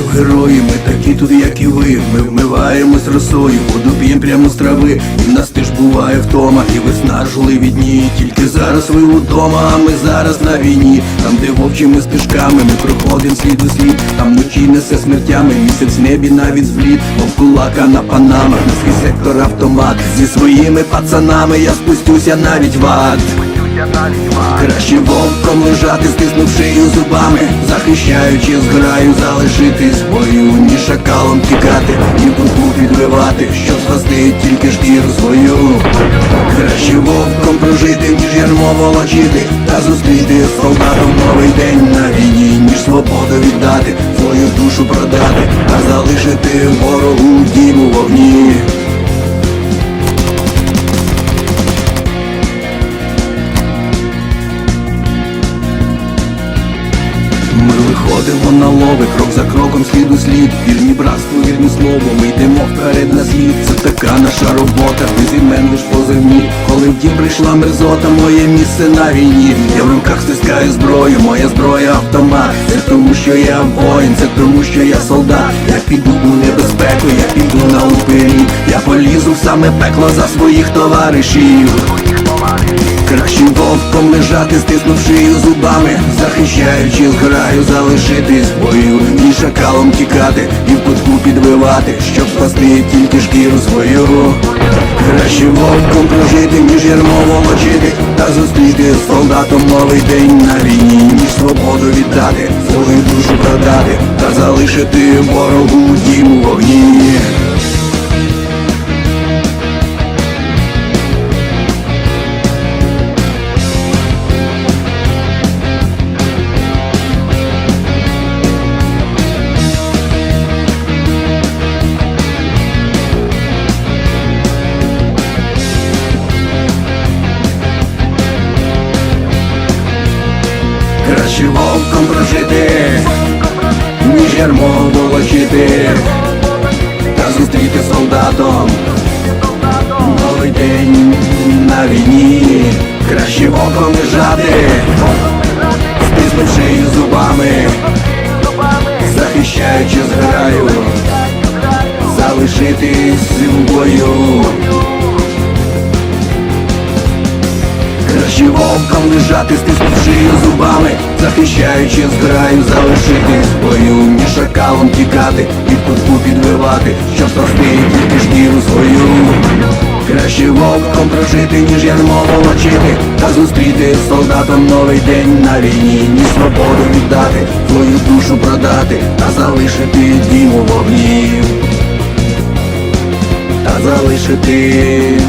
герої, ми такі тут, як і ви. Ми вмиваємось росою, воду п'єм прямо з трави. І в нас теж буває втома, і виснажливі дні. Тільки зараз ви удома, а ми зараз на війні. Там, де вовчими стежками, ми проходим слід у слід. Там вночі несе смертями, місяць в небі навіть зблід. Мов кулака на панамах, на сектор автомат. Зі своїми пацанами я спустюся навіть в ад. Краще вовком лежати, стиснув шию зубами, захищаючи зграю, залишитись в бою, ніж шакалом тікати, і куку підвивати, щоб спасти тільки шкіру свою. Краще вовком прожити, ніж ярмо волочити, та зустріти солдатом новий день на війні, ніж свободу віддати, свою душу продати, та залишити ворогу дім у вогні. Ми виходимо на лови, крок за кроком, слід у слід. Вірні братству, вірні слово, ми йдемо вперед на слід. Це така наша робота, без імен лиш позивні Коли в дім прийшла мерзота, моє місце на війні. Я в руках стискаю зброю, моя зброя автомат. Це тому, що я воїн, це тому, що я солдат. Я піду у небезпеку, я піду на упирі. Я полізу в саме пекло за своїх товаришів Краще вовком лежати, стиснув шию зубами, захищаючи зграю, залишитись в бою, і шакалом тікати, і в кутку підвивати, щоб спасти тільки шкіру свою. Краще вовком прожити, ніж ярмо волочити, та зустріти солдатом новий день на війні, ніж свободу віддати, свою душу продати, та залишити ворогу дім вогні. Краще вовком прожити, ніж ярмо волочити, та зустріти солдатом новий день на війні, краще вовком лежати, стиснувши її зубами, захищаючи зграю, залишитись в бою. Лежати, стиснувши її зубами, захищаючи зграю, залишитись в бою, ніж шакалом тікати, і в кутку підвивати, щоб спасти тільки шкіру свою. Краще вовком прожити, ніж ярмо волочити, та зустріти солдатом новий день на війні, ніж свободу віддати, свою душу продати, та залишити дім у вогні, та залишити